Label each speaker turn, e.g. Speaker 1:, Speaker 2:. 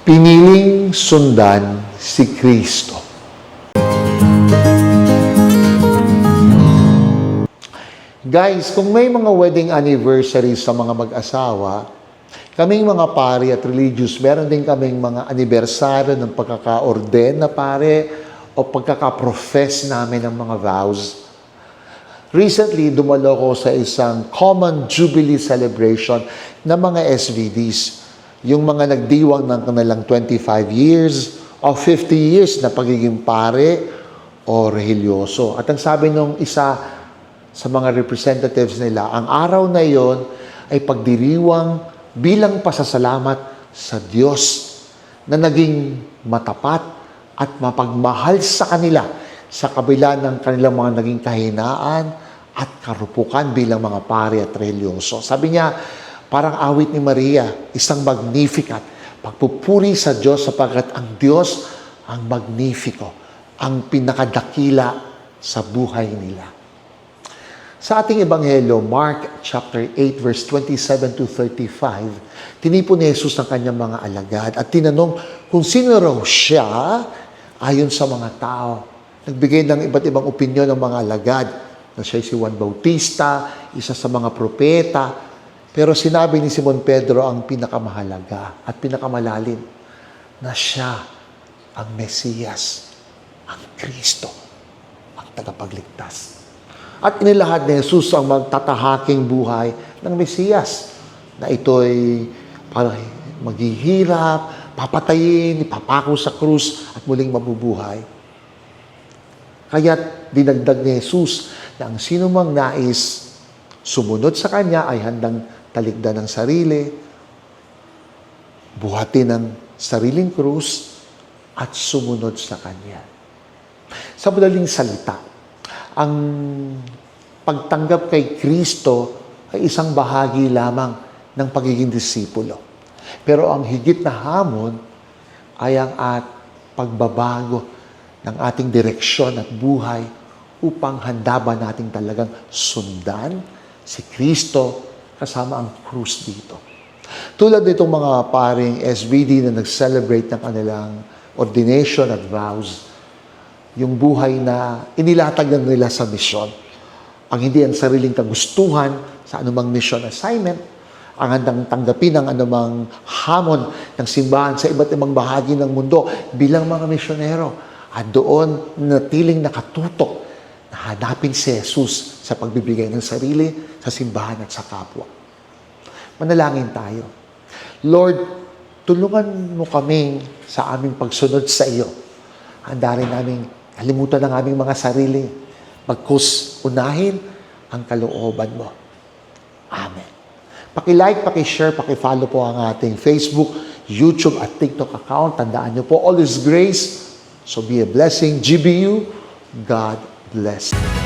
Speaker 1: Piniling sundan si Kristo. Guys, kung may mga wedding anniversary sa mga mag-asawa, kaming mga pari at religious, meron din kaming mga anibersaryo ng pagkaka-orden na pare o pagkaka-profess namin ng mga vows. Recently, dumalo ko sa isang common jubilee celebration ng mga SVDs. Yung mga nagdiwang ng kanilang 25 years o 50 years na pagiging pare o religyoso. At ang sabi nung isa sa mga representatives nila, ang araw na yon ay pagdiriwang bilang pasasalamat sa Diyos na naging matapat at mapagmahal sa kanila sa kabila ng kanilang mga naging kahinaan at karupukan bilang mga pari at religyoso. Sabi niya, parang awit ni Maria, isang magnificat, pagpupuri sa Diyos sapagkat ang Diyos ang magnifico, ang pinakadakila sa buhay nila. Sa ating ebanghelyo, Mark chapter 8 verse 27 to 35, tinipon ni Jesus ng kanyang mga alagad at tinanong kung sino raw siya ayon sa mga tao. Nagbigay ng iba't ibang opinyon ng mga alagad na siya si Juan Bautista, isa sa mga propeta. Pero sinabi ni Simon Pedro ang pinakamahalaga at pinakamalalim na siya ang Mesiyas, ang Kristo, ang tagapagligtas. At inilahad ni Jesus ang magtatahaking buhay ng Mesiyas na ito'y para maghihirap, papatayin, ipapako sa krus at muling mabubuhay. Kaya't dinagdag ni Jesus na ang sino mang nais sumunod sa Kanya ay handang talikdan ng sarili, buhatin ng sariling krus at sumunod sa Kanya. Sa madaling salita, ang pagtanggap kay Kristo ay isang bahagi lamang ng pagiging disipulo. Pero ang higit na hamon ay ang at pagbabago ng ating direksyon at buhay upang handa ba natin talagang sundan si Kristo kasama ang krus dito. Tulad nitong mga paring SBD na nag-celebrate ng kanilang ordination at vows, yung buhay na inilatag na nila sa misyon. Ang hindi ang sariling kagustuhan sa anumang mission assignment, ang handang tanggapin ang anumang hamon ng simbahan sa iba't ibang bahagi ng mundo bilang mga misyonero. At doon natiling nakatutok na hanapin si Jesus sa pagbibigay ng sarili sa simbahan at sa kapwa. Manalangin tayo. Lord, tulungan mo kami sa aming pagsunod sa iyo. Handa rin namin kalimutan ang aming mga sarili. Magkus unahin ang kalooban mo. Amen. Paki-like, paki-share, paki-follow po ang ating Facebook, YouTube at TikTok account. Tandaan niyo po, all is grace. So be a blessing. GBU, God blessed.